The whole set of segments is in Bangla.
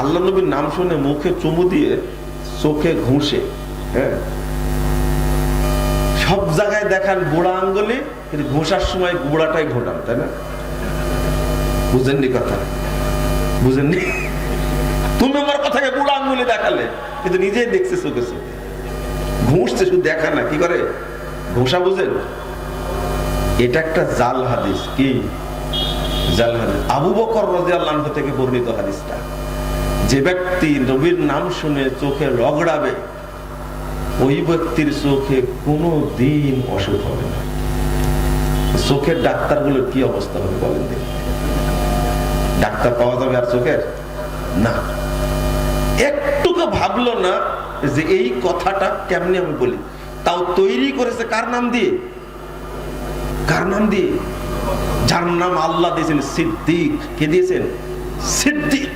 আল্লাহ নবীর নাম শুনে মুখে চুমু দিয়ে চোখে ঘুষে হ্যাঁ? সব জায়গায় দেখান বুড়া আঙ্গুলি, কিন্তু ঘোষার সময় বুড়াটাই ঘোটান, তাই না? বুঝেননি কথা? বুঝেননি? তুমি আমার কথাকে বুড়া আঙ্গুলি দেখালে, কিন্তু নিজেই দেখছে চোখে চোখে। ঘুষছে শুধু দেখা না, কি করে? ঘোষা বুঝেন? এটা একটা জাল হাদিস, কি? জাল হাদিস। আবু বকর রাদিয়াল্লাহু আনহু থেকে বর্ণিত হাদিসটা। যে ব্যক্তি নবীর নাম শুনে চোখে রগড়াবে ওই ব্যক্তির চোখে কোনো দিন অসুখ হবে না। চোখের ডাক্তারগুলোর কি অবস্থা হবে বলেন ডাক্তার পাওয়া যাবে আর চোখের? না। একটুকু ভাবলো না যে এই কথাটা কেমনি আমি বলি? তাও তৈরি করেছে কার নাম দিয়ে? কার নাম দিয়ে? যার নাম আল্লাহ দিয়েছেন সিদ্দিক। কে দিয়েছেন? সিদ্দিক।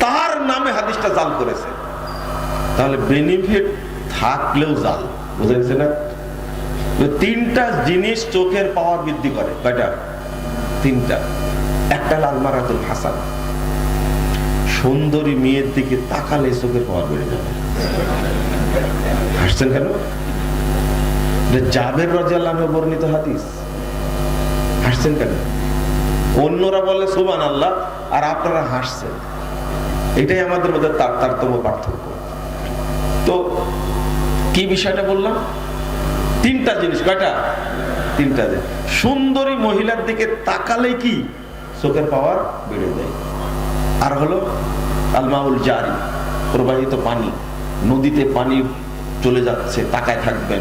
তার নামে হাদিসটা জাল করেছে। তাহলে বেনিফিট থাকলেও জাল, বুঝা গেছে না? তিনটা জিনিস চোখের পাওয়ার বৃদ্ধি করে। কয়টা? তিনটা। একটা লালমারাতুল হাসান। সুন্দরী মেয়ের দিকে তাকালে চোখের পাওয়ার বেড়ে যাবে। হাসছেন কেন? জাবের রাজিয়াল্লাহ বর্ণিত হাদিস। হাসছেন কেন? অন্যরা বলে সুবান আল্লাহ আর আপনারা হাসছেন। এটাই আমাদের মধ্যে তার তারতম্য পার্থক্য। তো কি বিষয়টা বললাম? তিনটা জিনিস, কয়টা? তিনটা জিনিস। সুন্দরী মহিলার দিকে তাকালে কি? চোখের পাওয়ার বেড়ে যায়। আর হলো আলমাউল জারি, প্রবাহিত পানি, নদীতে পানি চলে যাচ্ছে, তাকায় থাকবেন।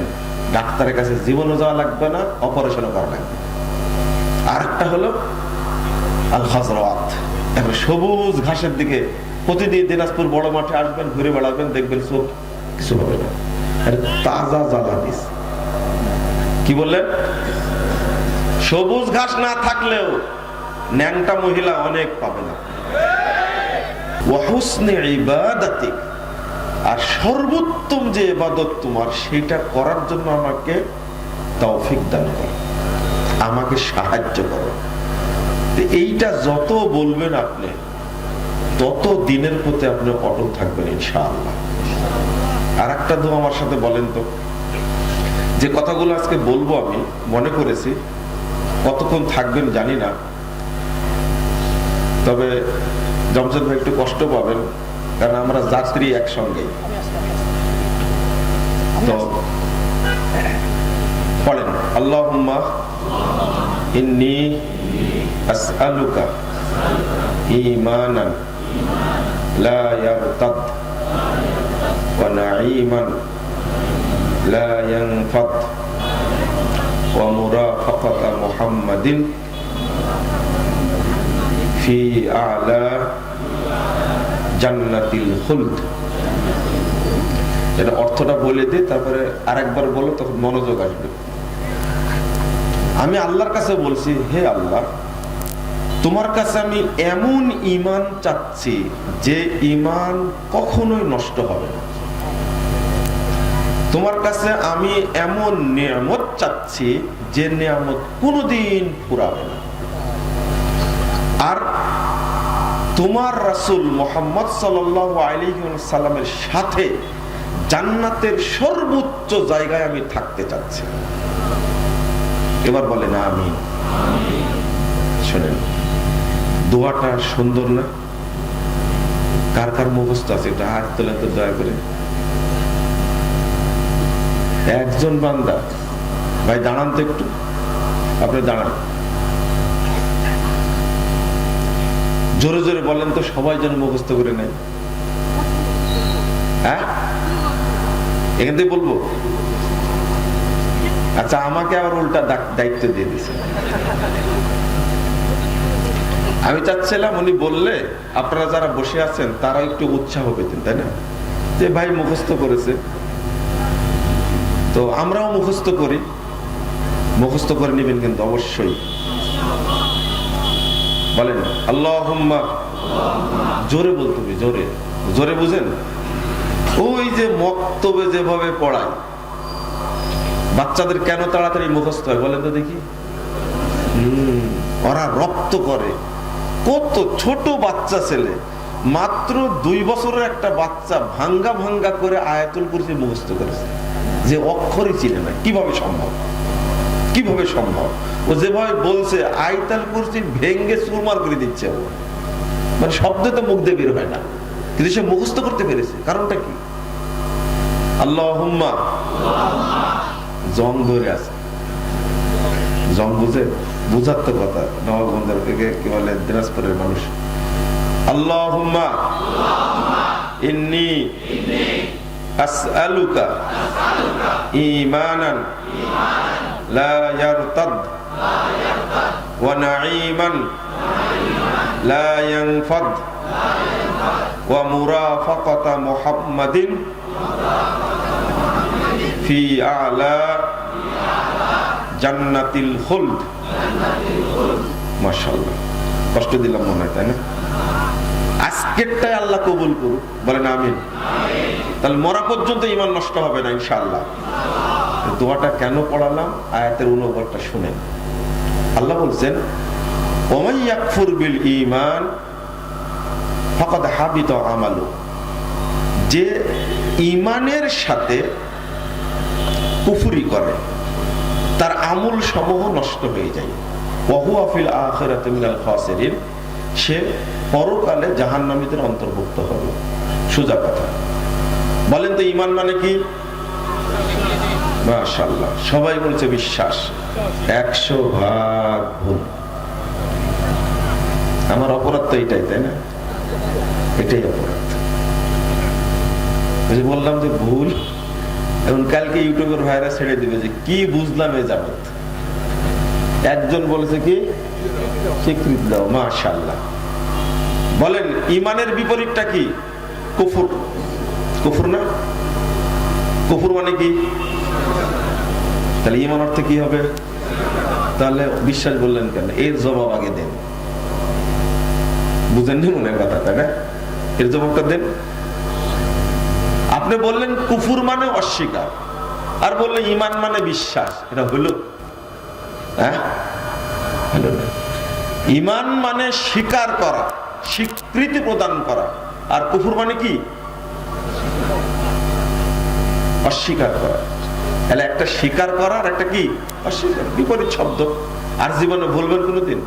ডাক্তারের কাছে জীবনও যাওয়া লাগবে না, অপারেশনও করা লাগবে। আর একটা হলো আল হাজরাত এখন সবুজ ঘাসের দিকে প্রতিদিন দিনাজপুর বড় মাঠে আসবেন, ঘুরে বেড়াবেন, দেখবেন চোখ কিছু হবে না। তাজা জ্বালা দিস কি বললেন? সবুজ ঘাস না থাকলেও ন্যাংটা মহিলা অনেক পাবে না। আর সর্বোত্তম যে ইবাদত তোমার, সেটা করার জন্য আমাকে তৌফিক দান করো। আমাকে সাহায্য করো। এইটা যত বলবেন আপনি, তত দিনের প্রতি আপনি অটল থাকবেন ইনশাআল্লাহ। আর একটা দু আমার সাথে বলেন তো। যে কথাগুলো আজকে বলব আমি, মনে করেছি, কতক্ষণ থাকবেন জানি না। তবে জমশেদ ভাই একটু কষ্ট পাবেন, কারণ আমরা যাত্রী একসঙ্গে। তো পড়েন আল্লাহ ইন্নি লা ইয়ারতাদ ওয়া নাঈমান লা ইয়ানফাদ ওয়া মুরাফাকাতা মুহাম্মাদিন ফি আ'লা জান্নাতিল খুলদ এটা অর্থটা বলে দিই তারপরে আরেকবার বলো, তখন মনোযোগ আসবে। আমি আল্লাহর কাছে বলছি, হে আল্লাহ তোমার কাছে আমি এমন ইমান চাচ্ছি যে ইমান কখনোই নষ্ট হবে না। তোমার কাছে আমি এমন নিয়ামত চাচ্ছি যে নিয়ামত কোনোদিন পুরাবে না। আর তোমার রাসুল মোহাম্মদ সাল্লামের সাথে জান্নাতের সর্বোচ্চ জায়গায় আমি থাকতে চাচ্ছি। এবার বলে না আমি শোনেন। দোয়াটা সুন্দর না? কার কার মুখস্থ আছে? এটা হাত তোলেন তো দয়া করে। একজন বান্দা। ভাই, দাঁড়ান তো একটু। আপনি দাঁড়ান। জোরে জোরে বলেন তো, সবাই যেন মুখস্থ করে নেয়। হ্যাঁ? এখান থেকে বলব? আচ্ছা আমাকে আবার উল্টা দায়িত্ব দিয়ে দিছে। আমি চাচ্ছিলাম উনি বললে আপনারা যারা বসে আছেন তারা একটু উৎসাহ পেতেন, তাই না? যে ভাই মুখস্থ করেছে। তো আমরাও মুখস্থ করি। মুখস্থ করে নেবেন কিন্তু অবশ্যই। বলেন আল্লাহ জোরে বলতে জোরে। জোরে বুঝেন? ওই যে মক্তবে যেভাবে পড়ায়, বাচ্চাদের কেন তাড়াতাড়ি মুখস্থ হয় বলেন তো দেখি। ওরা রক্ত করে। কত ছোট বাচ্চা ছেলে? মাত্র দুই বছরের একটা বাচ্চা ভাঙ্গা ভাঙ্গা করে আয়াতুল কুরসি মুখস্থ করেছে। যে অক্ষরই চিনে না। কীভাবে সম্ভব? কীভাবে সম্ভব? ও যেভাবে বলছে, আয়তাল কুরসি ভেঙ্গে চুরমার করে দিচ্ছে ও। মানে শব্দ তো মুখ দিয়ে বের হয় না। কিন্তু সে মুখস্থ করতে পেরেছে। কারণটা কি? আল্লাহ জং ধরে আছে। জং বুঝে বুঝার তো কথা। নবাবগঞ্জের থেকে কি বলে, দিনাজপুরের মানুষ। আল্লাহ ইন্নি, আসআলুকা, ঈমানান, লা ইয়ারতাদ, ওয়া নাঈমান, লা ইয়ানফাদ, ওয়া মুরাফাকাতা জান্নাতিল খুলদ। মাশাআল্লাহ। কষ্ট দিলাম মনে হয়, তাই না? আজকেরটাই আল্লাহ কবুল করুক। বলেন আমিন। তাহলে মরা পর্যন্ত ইমান নষ্ট হবে না, ইনশাআল্লাহ। দোয়াটা কেন পড়ালাম? আয়াতের অনুবাদটা শুনেন। আল্লাহ বলছেন ওমাইয়াকফুর বিল ইমান ফাকাদ হাবিত আমালু। যে ইমানের সাথে কুফুরি করে তার আমল সমূহ নষ্ট হয়ে যায়। ওহু আফিল মিনাল সে পরকালে জাহান্নামীদের অন্তর্ভুক্ত হবে। সোজা কথা। বলেন তো ইমান মানে কি? মাশাআল্লাহ। সবাই বলছে বিশ্বাস। একশো ভাগ ভুল। আমার অপরাধ তো এটাই, তাই না? এটাই অপরাধ। বললাম যে ভুল এখন কালকে ইউটিউবের ভাইরা ছেড়ে দিবে যে কি বুঝলাম এ যাবত একজন বলেছে কি? স্বীকৃতি দাও মাশাল্লাহ বলেন, ইমানের বিপরীতটা কি? কুফুর। কুফুর না? কুফুর মানে কি? তাহলে ইমান অর্থে কি হবে? তাহলে বিশ্বাস বললেন কেন? এর জবাব আগে দেন। বুঝেননি মনে কথা তাই না? এর জবাবটা দেন। আপনি বললেন কুফুর মানে অস্বীকার, আর বললেন ইমান মানে বিশ্বাস, এটা হ্যাঁ? না। ইমান মানে স্বীকার করা, স্বীকৃতি প্রদান করা, আর কুফুর মানে কি? অস্বীকার করা। তাহলে একটা স্বীকার করা আর একটা কি? অস্বীকার, বিপরীত শব্দ। আর জীবনে বলবেন কোনোদিন?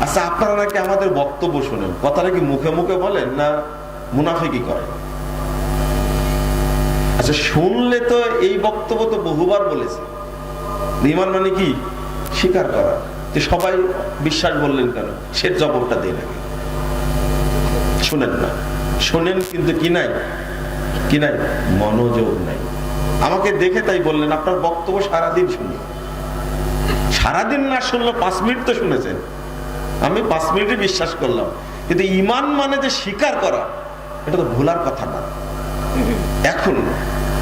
আচ্ছা আপনারা নাকি আমাদের বক্তব্য শোনেন কথা নাকি মুখে মুখে বলেন না মুনাফিকি করেন? আচ্ছা শুনলে তো এই বক্তব্য তো বহুবার বলেছে। ইমান মানে কি? স্বীকার করা। যে সবাই বিশ্বাস বললেন কেন? সে জবাবটা দিয়ে নাকি শুনেন না। শোনেন কিন্তু কি নাই? কি নাই? মনোযোগ নাই। আমাকে দেখে তাই বললেন, আপনার বক্তব্য সারাদিন শুনি। সারাদিন না শুনলো, পাঁচ মিনিট তো শুনেছেন। আমি পাঁচ মিনিটে বিশ্বাস করলাম। কিন্তু ইমান মানে যে স্বীকার করা, এটা তো ভোলার কথা না। এখন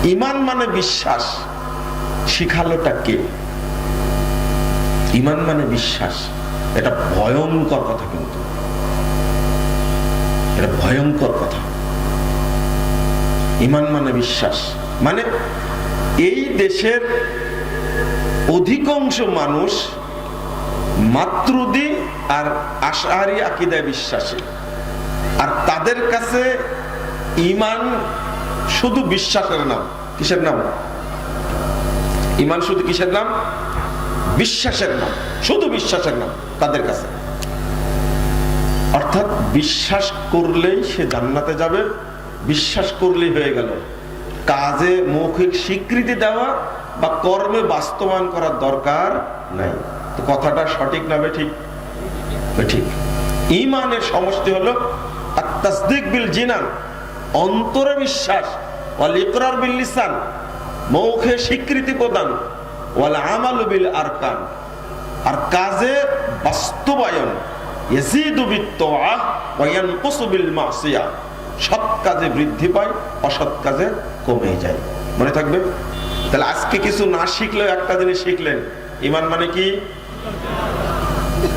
ইমান মানে বিশ্বাস, শিখালোটা কে? ইমান মানে বিশ্বাস, এটা ভয়ঙ্কর কথা কিন্তু। এটা ভয়ঙ্কর কথা। ইমান মানে বিশ্বাস মানে এই দেশের অধিকাংশ মানুষ মাতৃদি আর আশাহারি আকিদায় বিশ্বাসী। আর তাদের কাছে ইমান শুধু বিশ্বাসের নাম। কিসের নাম? ইমান শুধু কিসের নাম? বিশ্বাসের নাম। শুধু বিশ্বাসের নাম তাদের কাছে। অর্থাৎ বিশ্বাস করলেই সে জান্নাতে যাবে, বিশ্বাস করলেই হয়ে গেল। কাজে মৌখিক স্বীকৃতি দেওয়া বা কর্মে বাস্তবায়ন করার দরকার নাই। তো কথাটা সঠিক না ঠিক ঠিক ইমানের সমষ্টি হলো আর আত্মাসদিক বিল জিনান। অন্তরে বিশ্বাস, ওয়াল ইকরার বিল লিসান, মৌখে স্বীকৃতি প্রদান, ওয়াল আমাল বিল আরকান। আর কাজে বাস্তবায়ন, ইয়াজিদু বিত্তআহ ওয়া ইয়ানকুসু বিল মাসিয়া। সৎ কাজে বৃদ্ধি পায়, অসৎ কাজে কমে যায়। মনে থাকবে? তাহলে আজকে কিছু না শিখলেও একটা জিনিস শিখলেন। ইমান মানে কি?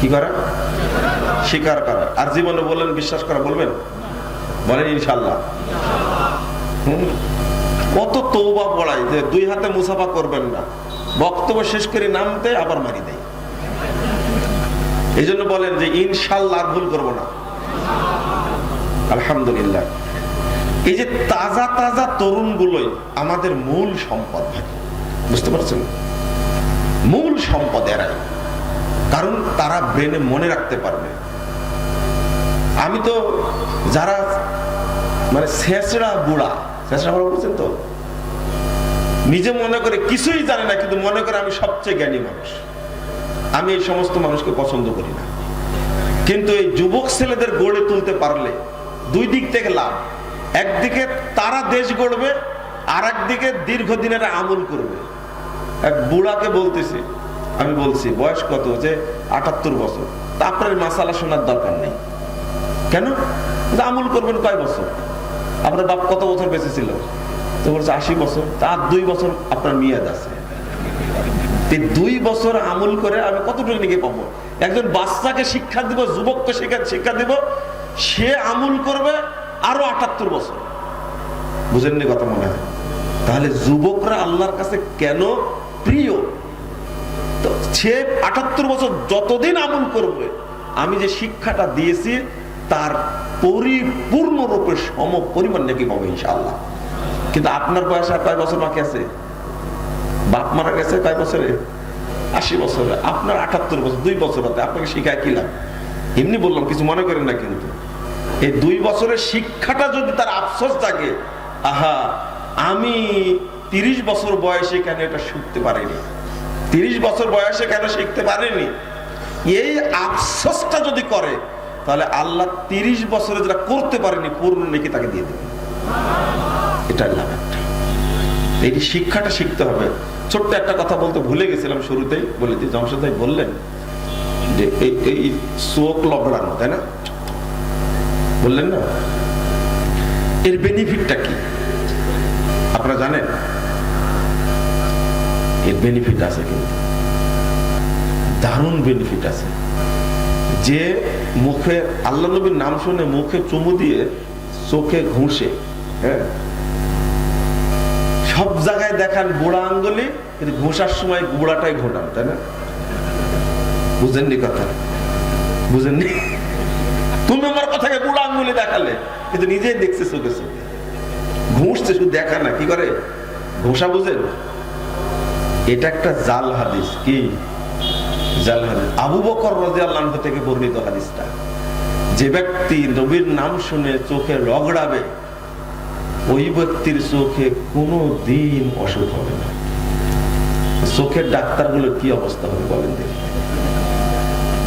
কি করা? স্বীকার করা। আর জীবনে বললেন, বিশ্বাস করা, বলবেন? বলেন ইনশাল্লাহ কত তৌবা পড়াই যে দুই হাতে মুসাফা করবেন না। বক্তব্য শেষ করে নামতে আবার মারি দেয়। এই জন্য বলেন যে ইনশাল্লাহ ভুল করব না। আলহামদুলিল্লাহ। এই যে তাজা তাজা তরুণগুলোই আমাদের মূল সম্পদ ভাই। বুঝতে পারছেন? মূল সম্পদ এরাই। কারণ তারা ব্রেনে মনে রাখতে পারবে। আমি তো যারা মানে শেষরা বুড়া শেষরা বুড়া বলছেন তো? নিজে মনে করে কিছুই জানে না, কিন্তু মনে করে আমি সবচেয়ে জ্ঞানী মানুষ। আমি এই সমস্ত মানুষকে পছন্দ করি না। কিন্তু এই যুবক ছেলেদের গড়ে তুলতে পারলে দুই দিক থেকে লাভ। একদিকে তারা দেশ গড়বে আর একদিকে দীর্ঘদিনের আমল করবে। এক বুড়াকে বলতেছি, আমি বলছি, বয়স কত? যে আটাত্তর বছর। তা আপনার মাসালা শোনার দরকার নেই। কেন? আমল করবেন কয় বছর? আপনার বাপ কত বছর বেঁচে ছিল? তো বলছে আশি বছর। তার দুই বছর আপনার মেয়াদ আছে। দুই বছর আমল করে আমি কতটুকু নিকে পাবো? একজন বাচ্চাকে শিক্ষা দিব, যুবককে শিক্ষা দিব, সে আমল করবে আরও আটাত্তর বছর। বুঝেননি কথা মনে হয়? তাহলে যুবকরা আল্লাহর কাছে কেন প্রিয়? তো সে আটাত্তর বছর যতদিন আমল করবে, আমি যে শিক্ষাটা দিয়েছি তার পরিপূর্ণরূপে সম পরিমাণ নাকি পাবো ইনশাআল্লাহ। কিন্তু আপনার বয়স আর কয় বছর বাকি আছে? বাপ মারা গেছে কয় বছরে? আশি বছরে। আপনার আটাত্তর বছর, দুই বছর হাতে আপনাকে শিখায় কি কিলাম এমনি বললাম, কিছু মনে করেন না কিন্তু। এই দুই বছরের শিক্ষাটা যদি তার আফসোস থাকে আহা, আমি তিরিশ বছর বয়সে কেন এটা শিখতে পারিনি? তিরিশ বছর বয়সে কেন শিখতে পারেনি? এই আফসোসটা যদি করে তাহলে আল্লাহ তিরিশ বছরে যেটা করতে পারেনি পূর্ণ নাকি তাকে দিয়ে দেবে। এটা একটা। এই শিক্ষাটা শিখতে হবে। ছোট্ট একটা কথা বলতে ভুলে গেছিলাম শুরুতেই, বলে দিই জমশেদ বললেন যে এই চোখ লবড়ানো, তাই না? বললেন না? এর বেনিফিটটা কি? আপনারা জানেন? এর বেনিফিট আছে কিন্তু। দারুণ বেনিফিট আছে। যে মুখে আল্লাহ নবীর নাম শুনে মুখে চুমু দিয়ে চোখে ঘুষে হ্যাঁ? সব জায়গায় দেখান বুড়া আঙ্গুলি, কিন্তু ঘোষার সময় বুড়াটাই ঘোটান তাই না? বুঝেননি কথা? বুঝেননি? তুমি আমার কথাকে বুড়া আঙ্গুলি দেখালে, কিন্তু নিজেই দেখছে চোখে চোখে। ঘুষছে, শুধু দেখা না, কি করে? ঘোষা বুঝেন? এটা একটা জাল হাদিস, কি? আবু বকর রাদিয়াল্লাহু আনহু থেকে বর্ণিত হাদিসটা। যে ব্যক্তি নবীর নাম শুনে চোখে রগড়াবে ওই ব্যক্তির চোখে কোনো দিন অসুখ হবে না। চোখের ডাক্তারগুলোর কি অবস্থা হবে বলেন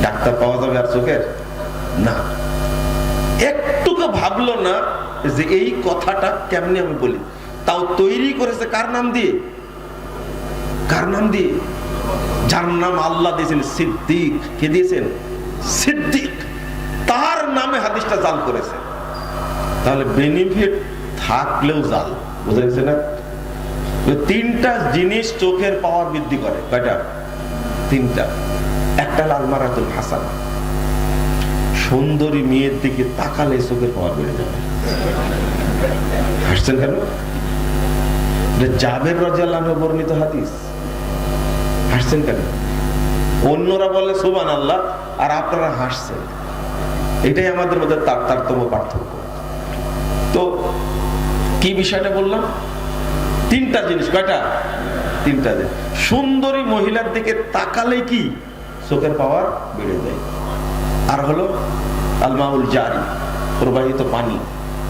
ডাক্তার পাওয়া যাবে আর চোখের? না। একটুকু ভাবলো না যে এই কথাটা কেমনি আমি বলি? তাও তৈরি করেছে কার নাম দিয়ে? কার নাম দিয়ে? যার নাম আল্লাহ দিয়েছেন সিদ্দিক। কে দিয়েছেন? সিদ্দিক। তার নামে হাদিসটা জাল করেছে। তাহলে বেনিফিট থাকলেও জাল। বুঝা গেছে না? তিনটা জিনিস চোখের পাওয়ার বৃদ্ধি করে। কয়টা? তিনটা। একটা লাল মারাতুল হাসান। সুন্দরী মেয়ের দিকে তাকালে চোখের পাওয়ার বেড়ে যাবে। হাসছেন কেন? জাবের রাজিয়াল্লাহ বর্ণিত হাদিস। হাসছেন কেন? অন্যরা বলে সুবান আল্লাহ আর আপনারা হাসছেন। এটাই আমাদের মধ্যে তার তারতম্য পার্থক্য। তো কি বিষয়টা বললাম? তিনটা জিনিস। কয়টা? তিনটা জিনিস। সুন্দরী মহিলার দিকে তাকালে কি? চোখের পাওয়ার বেড়ে যায়। আর হলো, আলমাউল জারি, প্রবাহিত পানি।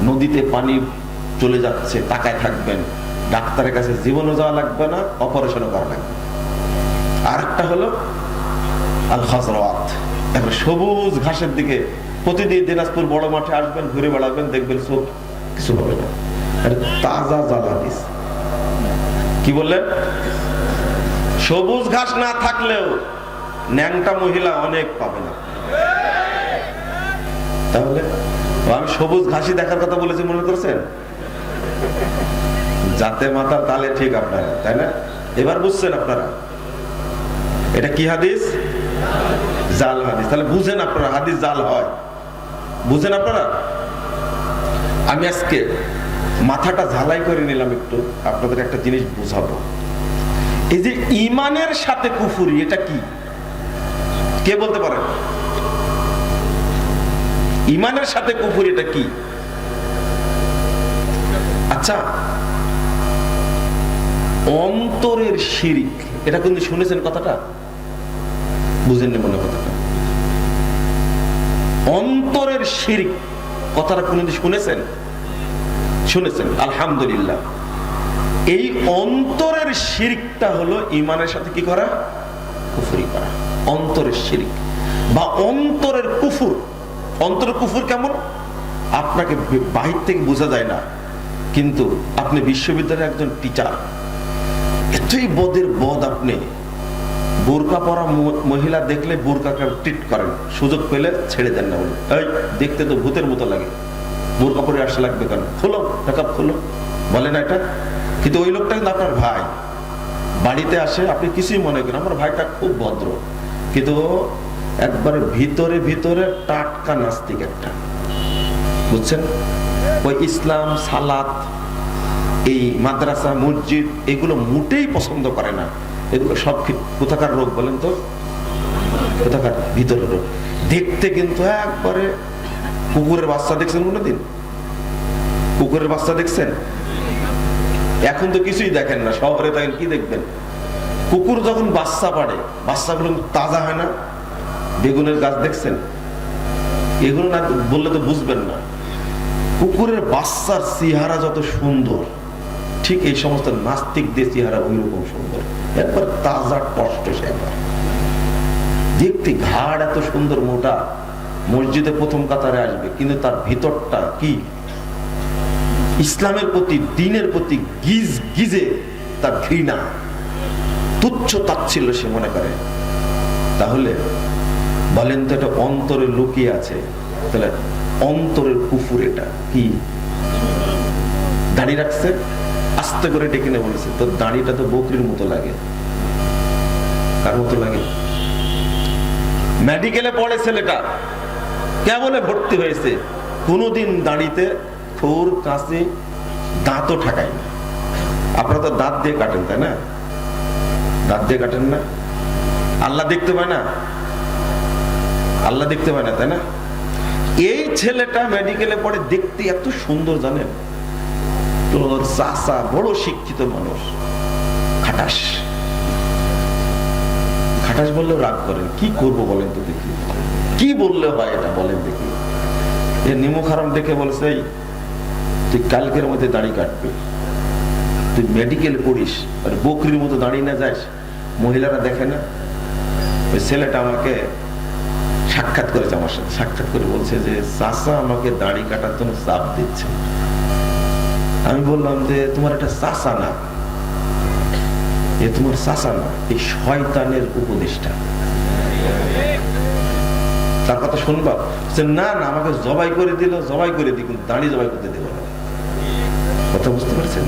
নদীতে পানি চলে যাচ্ছে, তাকায় থাকবেন। ডাক্তারের কাছে জীবনও যাওয়া লাগবে না, অপারেশনও করা লাগবে আর একটা হলো আল এখন সবুজ ঘাসের দিকে প্রতিদিন দিনাজপুর বড় মাঠে আসবেন, ঘুরে বেড়াবেন, দেখবেন চোখ কিছু হবে না। তাজা জ্বালা দিস কি বললেন? সবুজ ঘাস না থাকলেও ন্যাংটা মহিলা অনেক পাবে না তাহলে আমি সবুজ ঘাসি দেখার কথা বলেছি, মনে করছেন? জাতে মাথার তালে ঠিক আপনারা, তাই না? এবার বুঝছেন আপনারা। এটা কি হাদিস? জাল হাদিস। তাহলে বুঝেন আপনারা, হাদিস জাল হয়। বুঝেন আপনারা? আমি আজকে মাথাটা ঝালাই করে নিলাম একটু, আপনাদের একটা জিনিস বুঝাবো। এই যে ইমানের সাথে কুফুরি, এটা কি? কে বলতে পারেন ইমানের সাথে কুফুরি, এটা কি? আচ্ছা অন্তরের শিরিক, এটা কিন্তু শুনেছেন কথাটা? বুঝেননি মনে কথাটা। অন্তরের শিরিক, কথাটা কোনদিন শুনেছেন? শুনেছেন, আলহামদুলিল্লাহ। এই অন্তরের শিরিকটা হলো ইমানের সাথে কি করা? কুফুরি করা। অন্তরের শিরিক। বা অন্তরের কুফুর। অন্তরের কুফুর কেমন? আপনাকে বাহির থেকে বোঝা যায় না, কিন্তু আপনি বিশ্ববিদ্যালয়ের একজন টিচার। এতই বদের বদ আপনি। বোরকা পরা মহিলা দেখলে বোরকাকে ট্রিট করেন। সুযোগ পেলে ছেড়ে দেন না বলে এই, দেখতে তো ভূতের মতো লাগে। বোরকা পরে আসা লাগবে কেন? খোলো মেকআপ খোলো। বলে না এটা? কিন্তু ওই লোকটা কিন্তু আপনার ভাই। বাড়িতে আসে, আপনি কিছুই মনে করেন আমার ভাইটা খুব ভদ্র। কিন্তু একবারে ভিতরে ভিতরে টাটকা নাস্তিক একটা। বুঝছেন? ওই ইসলাম, সালাত, এই মাদ্রাসা, মসজিদ, এগুলো মোটেই পছন্দ করে না। এগুলো সব কোথাকার রোগ বলেন তো? কোথাকার? ভিতরের রোগ। দেখতে কিন্তু একবারে কুকুরের বাচ্চা দেখছেন কোনোদিন? কুকুরের বাচ্চা দেখছেন? এখন তো কিছুই দেখেন না শহরে থাকেন কি দেখবেন? কুকুর যখন বাচ্চা পাড়ে, বাচ্চাগুলো তাজা হয় না? বেগুনের গাছ দেখছেন? এগুলো না বললে তো বুঝবেন না। কুকুরের বাচ্চার চেহারা যত সুন্দর, ঠিক এই সমস্ত নাস্তিকদের চেহারা ওই রকম সুন্দর। একবার তাজা কষ্ট দেখতে ঘাড় এত সুন্দর মোটা, মসজিদে প্রথম কাতারে আসবে, কিন্তু তার ভিতরটা কি? ইসলামের প্রতি, দিনের প্রতি গিজ গিজে তার ঘৃণা। তুচ্ছ তাচ্ছিল্য সে মনে করে। তাহলে বলেন তো এটা অন্তরে লুকিয়ে আছে, তাহলে অন্তরের কুফুর এটা কি? দাঁড়িয়ে রাখছে? আস্তে করে ডেকে নিয়ে বলেছে। তোর দাড়িটা তো বকরির মতো লাগে। কার মতো লাগে? মেডিকেলে পড়ে ছেলেটা। কেবলে ভর্তি হয়েছে। কোনোদিন দাঁড়িতে খুর কাশি, দাঁতও ঠাকায় না। আপনারা তো দাঁত দিয়ে কাটেন, তাই না? দাঁত দিয়ে কাটেন না। আল্লাহ দেখতে পায় না। আল্লাহ দেখতে পায় না, তাই না? এই ছেলেটা মেডিকেলে পড়ে দেখতে এত সুন্দর, জানেন? চাষা বড় শিক্ষিত মানুষ। খাটাস। খাটাস বললেও রাগ করেন কি করব বলেন তো দেখি। কি বললে হয় এটা বলেন দেখি। এ নিমু খারাম দেখে বলছে তুই কালকের মধ্যে কাটবি। তুই মেডিকেল পড়িস। আর বকরির মতো দাঁড়িয়ে না যাস। মহিলারা দেখে না। ওই ছেলেটা আমাকে সাক্ষাৎ করেছে আমার সাথে। সাক্ষাৎ করে বলছে যে চাষা আমাকে দাড়ি কাটার জন্য চাপ দিচ্ছে। আমি বললাম যে, তোমার একটা চাষা না? এ তোমার চাষা না, এই শয়তানের উপদেশটা তার কথা শুনবা? না না, আমাকে জবাই করে দিল, জবাই করে দিই, কিন্তু দাঁড়িয়ে জবাই করতে দিল না। কথা বুঝতে পারছেন?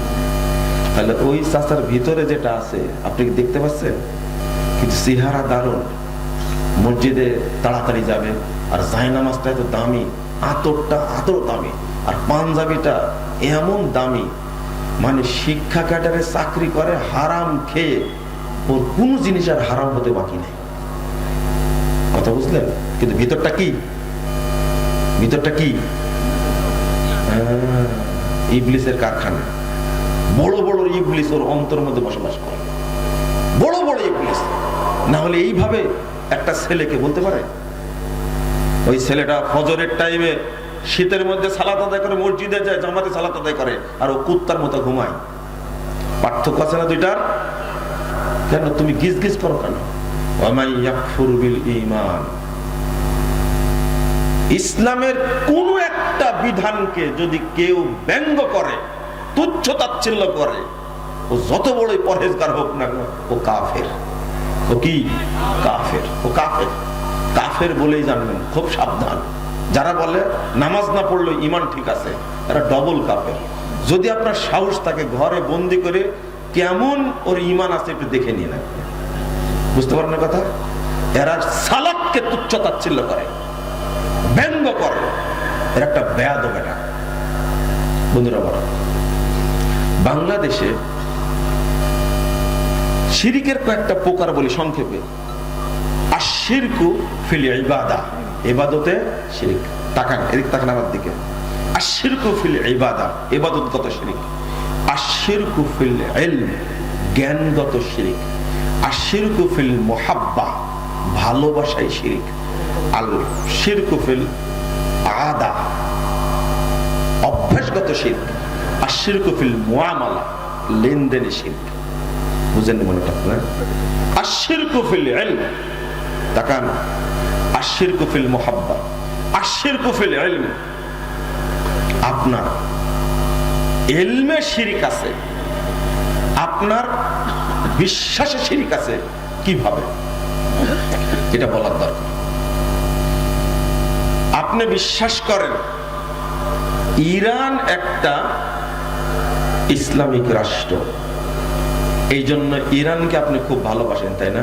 তাহলে ওই চাচার ভিতরে যেটা আছে, আপনি কি দেখতে পাচ্ছেন? কিন্তু চেহারা দারুণ। মসজিদে তাড়াতাড়ি যাবে, আর জায়নামাজটা এত দামি, আতরটা আতর দামি, আর পাঞ্জাবিটা এমন দামি। মানে শিক্ষা ক্যাডারে চাকরি করে, হারাম খেয়ে ওর কোনো জিনিস আর হারাম হতে বাকি নেই। কথা বুঝলেন? কিন্তু ভিতরটা কি? ভিতরটা কি? ইবলিসের কারখানা। বড় বড় ইবলিস ওর অন্তর মধ্যে বসবাস করে। বড় বড় ইবলিস। না হলে এইভাবে একটা ছেলেকে বলতে পারে? ওই ছেলেটা ফজরের টাইমে শীতের মধ্যে সালাত আদায় করে, মসজিদে যায়, জামাতে সালাত আদায় করে, আর ও কুত্তার মতো ঘুমায়। পার্থক্য আছে না দুইটার? কেন? তুমি গিজ গিজ করো কেন? ইসলামের কোন একটা বিধানকে যদি কেউ ব্যঙ্গ করে, তুচ্ছ তাচ্ছিল্য করে, ও যত বড়ই পরহেজগার হোক না ও কাফের। ও কি? কাফের। ও কাফের। কাফের বলেই জানবেন, খুব সাবধান। যারা বলে নামাজ না পড়লে ইমান ঠিক আছে এরা ডবল কাফের যদি আপনার সাহস থাকে ঘরে বন্দি করে, কেমন ওর ইমান আছে একটু দেখে নিয়ে নেন। বুঝতে পারেন না কথা? এরা সালাদকে তুচ্ছ তাচ্ছিল্য করে, ব্যঙ্গ করে। এর একটা ব্যাদ বেটা বন্ধুরা, বলো। বাংলাদেশে শিরিকের কয়েকটা প্রকার বলি সংক্ষেপে। আর শিরকু ফিলি ইবাদা। এবাদতে শিরিক। তাকান, এদিক তাকান আমার দিকে। আশির কুফিল ইবাদা, ইবাদতগত শিরিক। আশির কুফিল ইলম, জ্ঞানগত শিরিক। আশির কুফিল মোহাব্বা ভালোবাসাই শিরিক। আল শিরকুফিল আদা, অভ্যাসগত শিল্প আর শিরকুফিল মোয়ামালা, লেনদেনে শিল্প বুঝেন মনে আপনার আর শিরকুফিল এলম তাকান। আর শিরকুফিল মোহাব্বা আর শিরকুফিল এলম আপনার এলমে শিরিক আছে, আপনার বিশ্বাসে শিরিক আছে, কীভাবে? এটা বলার দরকার। আপনি বিশ্বাস করেন, ইরান একটা ইসলামিক রাষ্ট্র। এই জন্য ইরানকে আপনি খুব ভালোবাসেন, তাই না?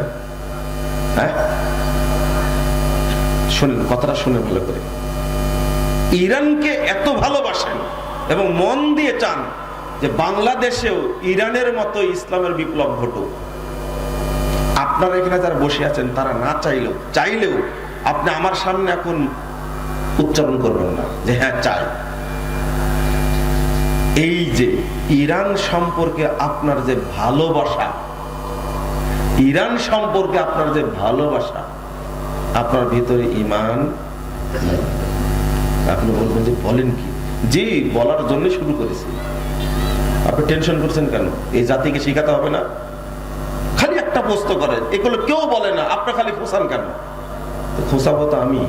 হ্যাঁ? শুনেন কথাটা শুনে ভালো করে। ইরানকে এত ভালোবাসেন এবং মন দিয়ে চান যে বাংলাদেশেও ইরানের মতো ইসলামের বিপ্লব ঘটুক। আপনারা এখানে যারা বসে আছেন, তারা না চাইলেও চাইলেও আপনি আমার সামনে এখন উচ্চারণ করবেন না, যে হ্যাঁ চাই। এই যে ইরান সম্পর্কে আপনার যে ভালোবাসা, ইরান সম্পর্কে আপনার যে ভালোবাসা আপনার ভিতরে ইমান আপনি বলবেন যে বলেন কি? জি বলার জন্য শুরু করেছি। আপনি টেনশন করছেন কেন? এই জাতিকে শিখাতে হবে না? খালি একটা প্রশ্ন করেন, এগুলো কেউ বলে না। আপনি খালি খোসান কেন? খোসাবো তো আমি।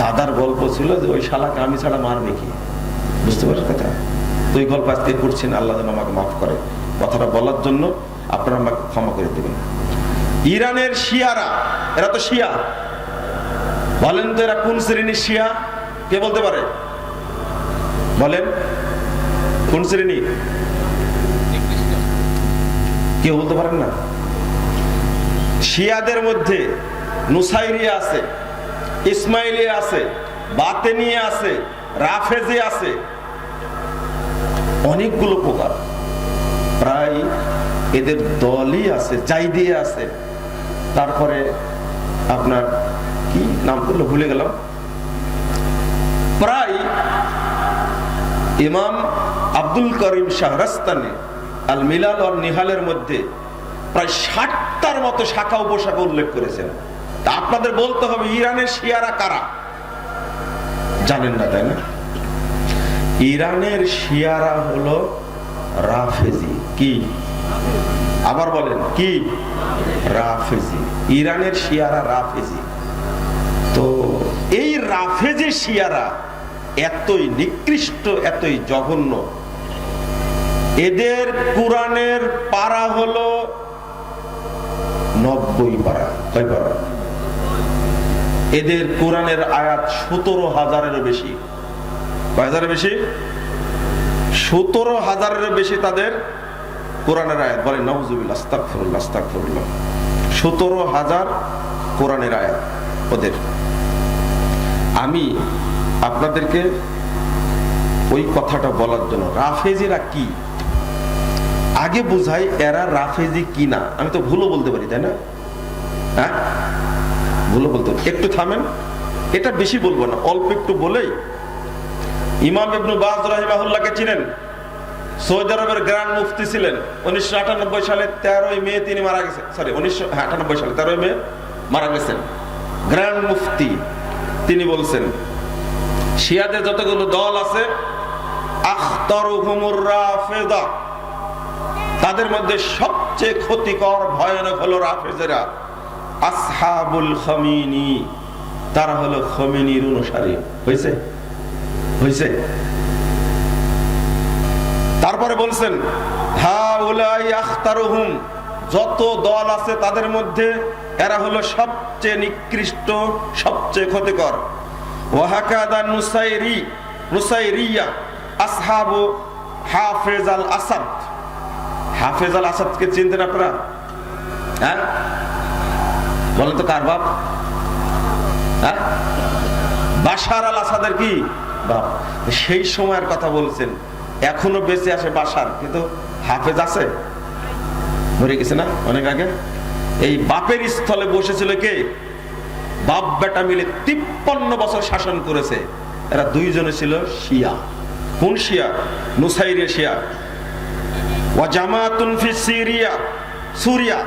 দাদার গল্প ছিল যে ওই শালাকে আমি ছাড়া মারবে কি? বুঝতে পারেন কথা? তো ওই গল্প আজকে করছেন, আল্লাহ যেন আমাকে মাফ করে। কথাটা বলার জন্য আপনারা আমাকে ক্ষমা করে দেবেন। ইরানের শিয়ারা, এরা তো শিয়া। বলেন তো এরা কোন শ্রেণির শিয়া? কে বলতে পারে? বলেন, কোন শ্রেণি? কেউ বলতে পারেন না? শিয়াদের মধ্যে নুসাইরিয়া আছে ইসমাইলি আছে, বাতেনিয়া আছে, রাফেজে আছে। অনেকগুলো প্রকার। এদের দলই আছে জাইদিয়ে আছে। তারপরে আপনার কি নাম করল? ভুলে গেলাম। প্রায় ইমাম আব্দুল করিম শাহরাস্তানে আল মিলাল আর নিহালের মধ্যে প্রায় ষাটটার মতো শাখা উপশাখা উল্লেখ করেছেন। তা আপনাদের বলতে হবে, ইরানের শিয়ারা কারা? জানেন না, তাই না? ইরানের শিয়ারা হলো রাফেজি। কি? আবার বলেন, কি? রাফেজি। ইরানের শিয়ারা রাফেজি। তো এই রাফেজি শিয়ারা এতই নিকৃষ্ট, এতই জঘন্য। এদের কোরআনের পারা হলো নব্বই পারা। কয় পারা? এদের কোরআনের আয়াত সতেরো হাজারেরও বেশি। কয় হাজারের বেশি? সতেরো হাজারেরও বেশি তাদের কোরআনের আয়াত বলে আস্তাগফিরুল্লাহ সতেরো হাজার কোরআনের আয়াত ওদের। আমি আপনাদেরকে ওই কথাটা বলার জন্য, রাফেজিরা কি? আগে বুঝাই, এরা রাফেজি কি না? আমি তো ভুলও বলতে পারি, তাই না? হ্যাঁ? ভুলও বলতে একটু থামেন, এটা বেশি বলব না, অল্প একটু বলেই। ইমাম ইবনু বাজ রাহিমাহুল্লাহকে চিনেন? সৌদি আরবের গ্র্যান্ড মুফতি ছিলেন। উনিশশো আটানব্বই সালে তেরোই মে তিনি মারা গেছেন। সরি উনিশশো হ্যাঁ, আটানব্বই সালে তেরোই মে মারা গেছেন। গ্র্যান্ড মুফতি তিনি বলছেন শিয়াদের যতগুলো দল আছে তাদের মধ্যে সবচেয়ে ক্ষতিকর ভয়ানক হলো রাফেজেরা। আসহাবুল খমিনি তারা হলো খমিনির অনুসারী। হয়েছে হয়েছে তারপরে বলছেন হা যত দল আছে তাদের মধ্যে এরা হলো সবচেয়ে নিকৃষ্ট, সবচেয়ে ক্ষতিকর। হাফেজ আল আসাদ। হাফেজ আল আসাদকে চিনতেন আপনারা? হ্যাঁ? কার হ্যাঁ? বাশার আল আসাদের কি? সেই সময়ের কথা বলছেন। এখনও বেঁচে আছে বাসার, কিন্তু হাফেজ আছে? মরে গেছে না অনেক আগে? এই বাপের স্থলে বসেছিল কে? বাপ বেটা মিলে তিপ্পান্ন বছর শাসন করেছে। এরা দুইজনে ছিল শিয়া। কোন শিয়া? নুসাইরে শিয়া। ওয়া জামাতুন ফি সিরিয়া, সুরিয়া।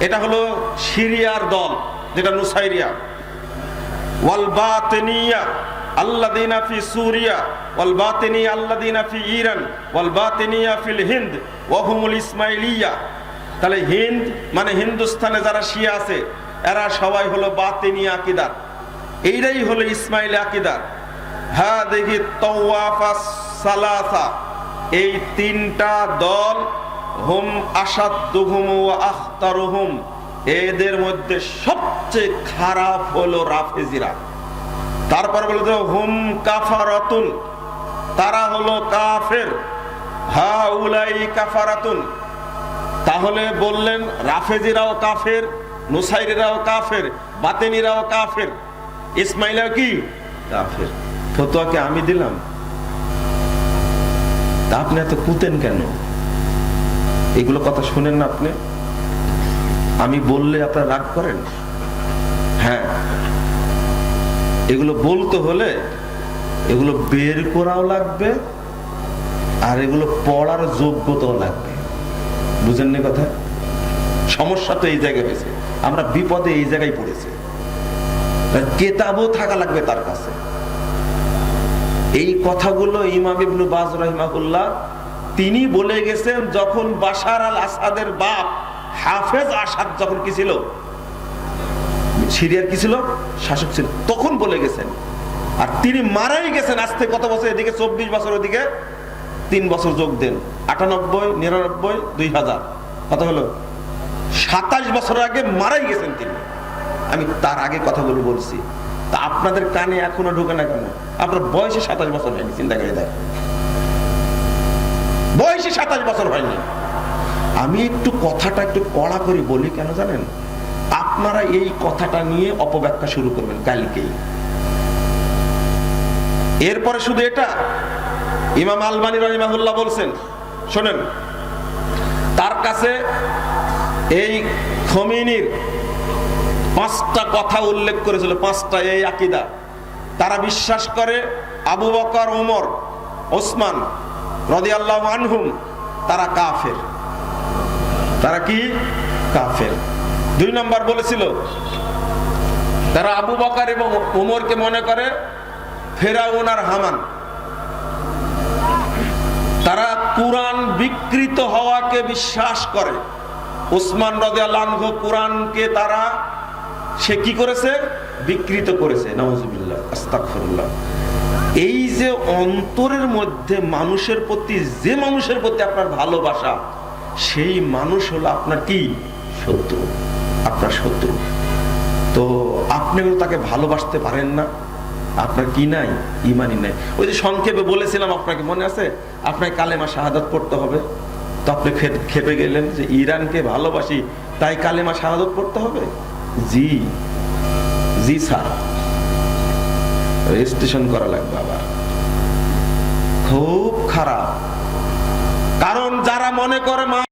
এটা হলো সিরিয়ার দল, যেটা নুসাইরিয়া। ওয়াল বাতিনিয়া আল্লাযিনা ফি সুরিয়া ওয়াল বাতিনিয়া আল্লাযিনা ফি ইরান ওয়াল বাতিনিয়া ফিল হিন্দ ওয়া হুমুল ইসমাইলিয়া। তাহলে হিন্দ মানে হিন্দুস্তানে যারা শিয়া আছে, এরা সবাই হলো বাতিনিয়া আকীদার। এইটাই হলো ইসমাইল আকীদার। হ্যাঁ দেখি তওয়াফা সালাসা। এই তিনটা দল হুম আসাদুহুম ওয়া আখতারুহুম। এদের মধ্যে সবচেয়ে খারাপ হলো রাফেজিরা। তারপর বলে তো হুম কাফারাতুন। তারা হলো কাফের। হা উলাই কাফারাতুন। তাহলে বললেন, রাফেজিরাও কাফের, নুসাইরিরাও কাফের, বাতেনিরাও কাফের। ইসমাইলাও কি? কাফের। ফতোয়াকে আমি দিলাম। তা আপনি এত কুতেন কেন? এগুলো কথা শুনেন না আপনি? আমি বললে আপনারা রাগ করেন হ্যাঁ এগুলো বলতে হলে এগুলো বের করাও লাগবে আর এগুলো পড়ার যোগ্যতাও লাগবে। বুঝেন না কথা? সমস্যা তো এই জায়গায় হয়েছে। আমরা বিপদে এই জায়গায় পড়েছি। কেতাবও থাকা লাগবে তার কাছে। এই কথাগুলো ইমাম ইবনু বাজ রহিমাহুল্লাহ তিনি বলে গেছেন যখন বাশার আল আসাদের বাপ হাফেজ আসাদ যখন কি ছিল? সিরিয়ার কি ছিল? শাসক ছিল। তখন বলে গেছেন। আর তিনি মারাই গেছেন আজ থেকে কত বছর এদিকে? চব্বিশ বছর ওদিকে। তিন বছর যোগ দেন। আটানব্বই, নিরানব্বই, দুই হাজার। কত হলো, সাতাশ বছর আগে মারাই গেছেন তিনি। আমি তার আগে কথাগুলো বলছি। তা আপনাদের কানে এখনও ঢুকে না কেন? আপনার বয়সে সাতাশ বছর হয়নি, চিন্তা করে দেখ বয়সে সাতাশ বছর হয়নি। আমি একটু কথাটা একটু কড়া করে বলি কেন জানেন? আপনারা এই কথাটা নিয়ে অপব্যাখ্যা শুরু করবেন কালকেই। এরপরে শুধু এটা, ইমাম আলবানী রহিমাহুল্লাহ বলছেন, শোনেন, তার কাছে এই খমিনির পাঁচটা কথা উল্লেখ করেছিল, পাঁচটা এই আকিদা। তারা বিশ্বাস করে আবু বকর ওমর ওসমান রদি আল্লাহ আনহুম, তারা কাফের। তারা কি? কাফের। দুই নম্বর বলেছিল, তারা আবু বকর এবং উমরকে মনে করে ফেরাউন আর হামান। তারা কোরআন বিকৃত হওয়াকে বিশ্বাস করে। ওসমান রদে আল্লাহ কোরআনকে তারা, সে কি করেছে? বিকৃত করেছে। এই যে অন্তরের মধ্যে মানুষের প্রতি, যে মানুষের প্রতি আপনার ভালোবাসা, সেই মানুষ হলো আপনার কি? শত্রু। আপনার শত্রু। তো আপনিও তাকে ভালোবাসতে পারেন না। আপনার কি নাই? ইমানই নাই। ওই যে সংক্ষেপে বলেছিলাম, আপনাকে মনে আছে? আপনাকে কালেমা শাহাদাত পড়তে হবে। তো আপনি খেপে গেলেন যে, ইরানকে ভালোবাসি, তাই কালেমা শাহাদত পড়তে হবে? জি। জি, স্যার। রেজিস্ট্রেশন করা লাগবে আবার। খুব খারাপ। কারণ যারা মনে করে মা